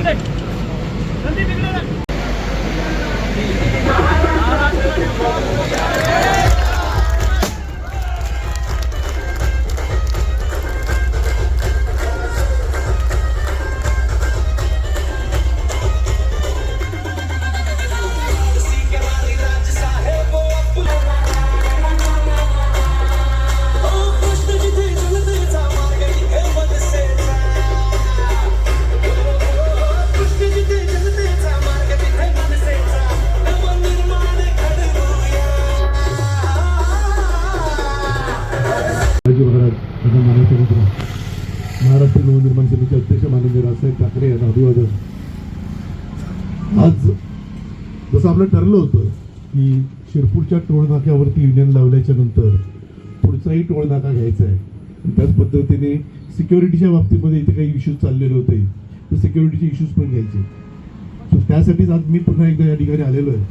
んで。なんで言ってくれない。महाराष्ट्र नवनिर्माण सेनेचे अध्यक्ष माननीय राजसाहेब ठाकरे यांना अभिवादन. आज जसं आपलं ठरलं होतं की शिरपूरच्या टोळनाक्यावरती युनियन लावल्याच्या नंतर पुढचाही टोळनाका घ्यायचा आहे. त्याच पद्धतीने सिक्युरिटीच्या बाबतीमध्ये इथे काही इश्यूज चाललेले होते. तर सिक्युरिटीचे इश्यूज पण घ्यायचे. सो त्यासाठीच आज मी पुन्हा एकदा या ठिकाणी आलेलो आहे.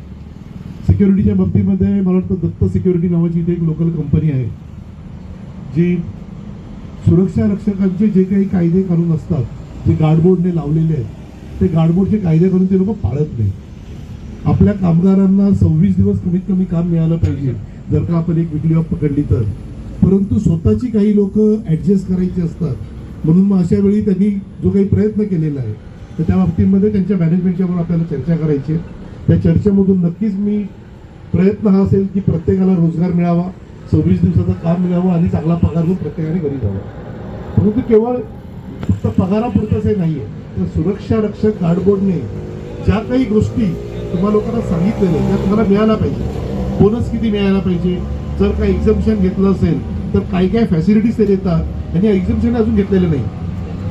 सिक्युरिटीच्या बाबतीमध्ये मला वाटतं दत्त सिक्युरिटी नावाची इथे एक लोकल कंपनी आहे जी सुरक्षा रक्षकांचे जे काही कायदे कानून असतात जे गार्डबोर्डने लावलेले आहेत ते गार्डबोर्डचे कायदे करून ते लोक पाळत नाही आपल्या कामगारांना सव्वीस दिवस कमीत कमी काम मिळालं पाहिजे जर का आपण एक विकली ऑफ पकडली तर. परंतु स्वतःची काही लोक ॲडजस्ट करायची असतात. म्हणून मग अशा वेळी त्यांनी जो काही प्रयत्न केलेला आहे तर त्या बाबतीमध्ये त्यांच्या मॅनेजमेंटच्यावर आपल्याला चर्चा करायची आहे. त्या चर्चेमधून नक्कीच मी प्रयत्न हा असेल की प्रत्येकाला रोजगार मिळावा. सव्वीस दिवसाचं काम मिळावं आणि चांगला पगार घेऊन प्रत्येकाने घरी जावं. परंतु केवळ फक्त पगारापुरतंच हे आहे तर सुरक्षा रक्षक गार्डबोर्डने ज्या काही गोष्टी तुम्हा लोकांना सांगितलेल्या त्या तुम्हाला मिळायला पाहिजे. बोनस किती मिळायला पाहिजे? जर काही एक्झम्पशन घेतलं असेल तर काही काही फॅसिलिटीज ते देतात. आणि एक्झम्पशन अजून घेतलेले नाही.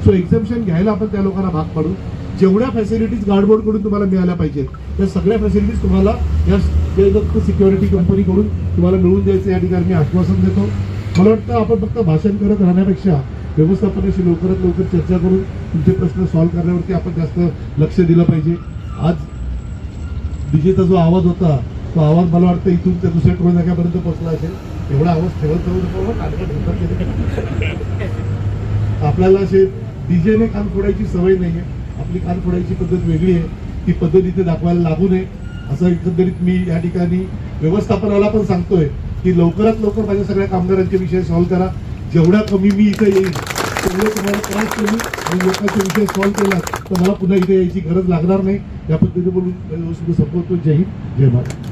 सो एक्झम्पशन घ्यायला आपण त्या लोकांना भाग पाडू. जेवढ्या फॅसिलिटीज गार्डबोर्डकडून तुम्हाला मिळाल्या पाहिजेत त्या सगळ्या फॅसिलिटीज तुम्हाला या जयदत्त सिक्युरिटी कंपनीकडून तुम्हाला मिळून द्यायचं या ठिकाणी मी आश्वासन देतो. मला वाटतं आपण फक्त भाषण करत राहण्यापेक्षा व्यवस्थापनाशी लवकरात लवकर चर्चा करून तुमचे प्रश्न सॉल्व्ह करण्यावरती आपण जास्त लक्ष दिलं पाहिजे. आज डीजेचा जो आवाज होता तो आवाज मला वाटतं इथून त्या दुसऱ्या टोळ जाग्यापर्यंत पोहोचला असेल. एवढा आवाज ठेवत जाऊ नको आपल्याला असे डीजेने काम फोडायची सवय नाहीये. आपली कान फोडायची पद्धत वेगळी आहे. ती पद्धत इथे दाखवायला लागू नये. असं एकंदरीत मी या ठिकाणी व्यवस्थापनाला पण सांगतोय की लवकरात लवकर माझ्या सगळ्या कामगारांचे विषय सॉल्व्ह करा. जेवढ्या कमी मी इथे येईल तेवढे तुम्हाला त्रास कमी आणि लोकांचे विषय सॉल्व्ह केला तर मला पुन्हा इथे यायची गरज लागणार नाही. या पद्धतीने बोलून संपवतो जय हिंद. जय महाराज